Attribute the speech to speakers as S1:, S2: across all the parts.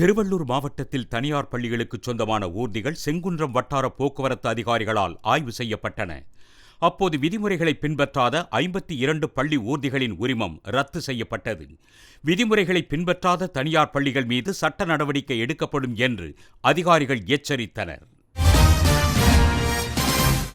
S1: திருவள்ளூர் மாவட்டத்தில் தனியார் பள்ளிகளுக்கு சொந்தமான ஊர்திகள் செங்குன்றம் வட்டார போக்குவரத்து அதிகாரிகளால் ஆய்வு செய்யப்பட்டன. அப்போது விதிமுறைகளை பின்பற்றாத ஐம்பத்தி இரண்டு பள்ளி ஊர்திகளின் உரிமம் ரத்து செய்யப்பட்டது. விதிமுறைகளை பின்பற்றாத தனியார் பள்ளிகள் மீது சட்ட நடவடிக்கை எடுக்கப்படும் என்று அதிகாரிகள் எச்சரித்தனர்.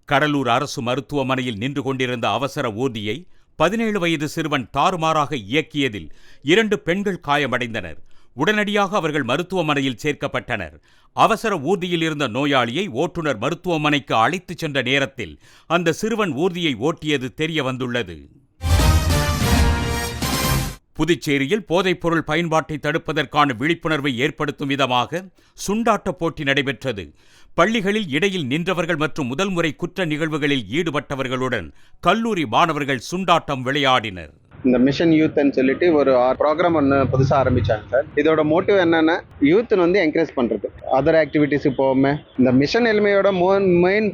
S1: கடலூர் அரசு மருத்துவமனையில் நின்று கொண்டிருந்த அவசர ஊர்தியை பதினேழு வயது சிறுவன் தாறுமாறாக இயக்கியதில் இரண்டு பெண்கள் காயமடைந்தனர். உடனடியாக அவர்கள் மருத்துவமனையில் சேர்க்கப்பட்டனர். அவசர ஊர்தியில் இருந்த நோயாளியை ஓட்டுநர் மருத்துவமனைக்கு அழைத்துச் சென்ற நேரத்தில் அந்த சிறுவன் ஊர்தியை ஓட்டியது தெரிய வந்துள்ளது புதுச்சேரியில் போதைப்பொருள் பயன்பாட்டை தடுப்பதற்கான விழிப்புணர்வை ஏற்படுத்தும் விதமாக சுண்டாட்ட போட்டி நடைபெற்றது. பள்ளிகளில் இடையில் நின்றவர்கள் மற்றும் முதல் முறை குற்ற நிகழ்வுகளில் ஈடுபட்டவர்களுடன் கல்லூரி மாணவர்கள் சுண்டாட்டம் விளையாடினர்.
S2: இந்த மிஷன் யூத்னு சொல்லிட்டு ஒரு ப்ரோக்ராம் ஒன்று புதுசாக ஆரம்பித்தாங்க சார். இதோட மோட்டிவ் என்னென்னா யூத் வந்து என்கரேஜ் பண்ணுறது அதர் ஆக்டிவிட்டீஸுக்கு போகாமல் இந்த மிஷன் எளிமையோட மோ மெயின்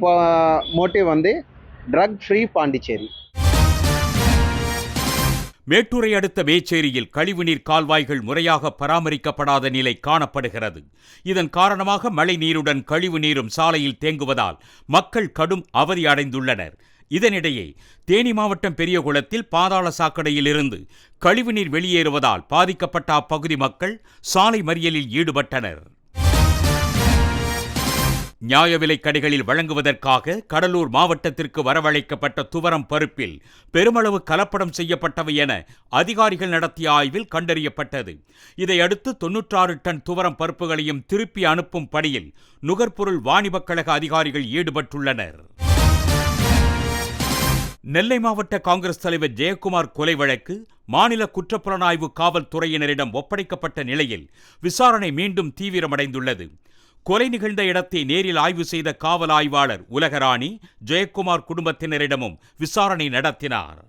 S2: மோட்டிவ் வந்து ட்ரக் ஃப்ரீ பாண்டிச்சேரி.
S1: மேட்டூரை அடுத்த மேச்சேரியில் கழிவுநீர் கால்வாய்கள் முறையாக பராமரிக்கப்படாத நிலை காணப்படுகிறது. இதன் காரணமாக மழை நீருடன் கழிவு நீரும் சாலையில் தேங்குவதால் மக்கள் கடும் அவதி அடைந்துள்ளனர். இதனிடையே தேனி மாவட்டம் பெரியகுளத்தில் பாதாள சாக்கடையிலிருந்து கழிவுநீர் வெளியேறுவதால் பாதிக்கப்பட்ட அப்பகுதி மக்கள் சாலை மறியலில் ஈடுபட்டனர். நியாய விலைக் கடைகளில் வழங்குவதற்காக கடலூர் மாவட்டத்திற்கு வரவழைக்கப்பட்ட துவரம் பருப்பில் பெருமளவு கலப்படம் செய்யப்பட்டவை என அதிகாரிகள் நடத்திய ஆய்வில் கண்டறியப்பட்டது. இதையடுத்து தொன்னூற்றாறு டன் துவரம் பருப்புகளையும் திருப்பி அனுப்பும் பணியில் நுகர்பொருள் வாணிபக் கழக அதிகாரிகள் ஈடுபட்டுள்ளனர். நெல்லை மாவட்ட காங்கிரஸ் தலைவர் ஜெயக்குமார் கொலை வழக்கு மாநில குற்றப்புலனாய்வு காவல்துறையினரிடம் ஒப்படைக்கப்பட்ட நிலையில் விசாரணை மீண்டும் தீவிரமடைந்துள்ளது. கொலை நிகழ்ந்த இடத்தை நேரில் ஆய்வு செய்த காவல் ஆய்வாளர் உலகராணி ஜெயக்குமார் குடும்பத்தினரிடமும் விசாரணை நடத்தினார்.